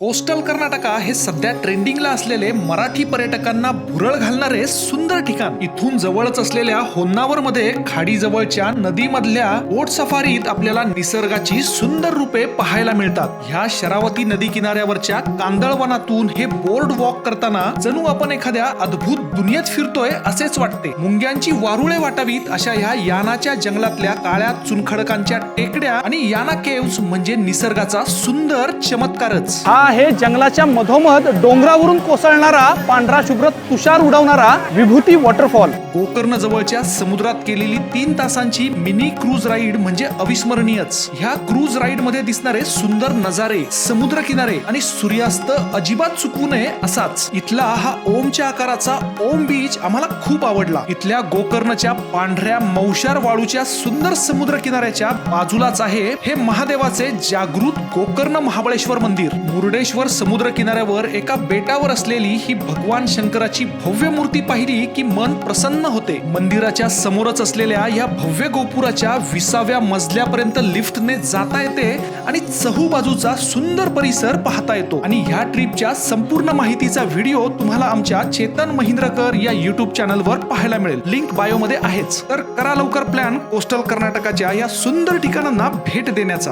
Coastal Karnataka हे सध्या ट्रेंडिंगला असलेले मराठी पर्यटकांना भुरळ घालणारे सुंदर ठिकाण. इथून जवळच असलेल्या होन्नावर मध्ये खाडी जवळच्या नदीमधल्या बोट सफारीत आपल्याला निसर्गाची सुंदर रूपे पाहायला मिळतात. ह्या शरावती नदी किनाऱ्यावरच्या कांदळवनातून हे बोर्ड वॉक करताना जणू आपण एखाद्या अद्भुत दुनियेत फिरतोय असेच वाटते. मुंग्यांची वारुळे वाटावीत अशा ह्या यानाच्या जंगलातल्या काळ्या चुनखडकांच्या टेकड्या आणि याना केव्स म्हणजे निसर्गाचा सुंदर चमत्कारच. हा आहे जंगलाच्या मधोमध डोंगरावरून कोसळणारा पांढरा शुभ्र तुषार उडवणारा विभूती वॉटरफॉल. गोकर्ण जवळच्या समुद्रात केलेली तीन तासांची मिनी क्रूज राईड म्हणजे अविस्मरणीयच. ह्या क्रूज राईडमध्ये दिसणारे सुंदर नजारे समुद्र किनारे आणि सूर्यास्त अजिबात चुकवू नये असाच. इथला हा ओमच्या आकाराचा ओम बीच आम्हाला खूप आवडला. इथल्या गोकर्णच्या पांढऱ्या मौशार वाळूच्या सुंदर समुद्र किनाऱ्याच्या बाजूलाच आहे हे महादेवाचे जागृत गोकर्ण महाबळेश्वर मंदिर. मुर्डेश्वर समुद्र किनाऱ्यावर एका बेटावर असलेली ही भगवान शंकराची भव्य मूर्ती पाहिली की मन प्रसन्न होते. मंदिराच्या समोरच असलेल्या या भव्य गोपुराच्या विसाव्या मजल्यापर्यंत लिफ्टने जाता येते आणि चहूबाजूचा सुंदर परिसर पाहता येतो. आणि ह्या ट्रिपच्या संपूर्ण माहितीचा व्हिडिओ तुम्हाला आमच्या चेतन महिंद्रकर या युट्यूब चॅनलवर पाहायला मिळेल. लिंक बायो मध्ये आहेच. तर करा लवकर प्लॅन कोस्टल कर्नाटकाच्या या सुंदर ठिकाणांना भेट देण्याचा.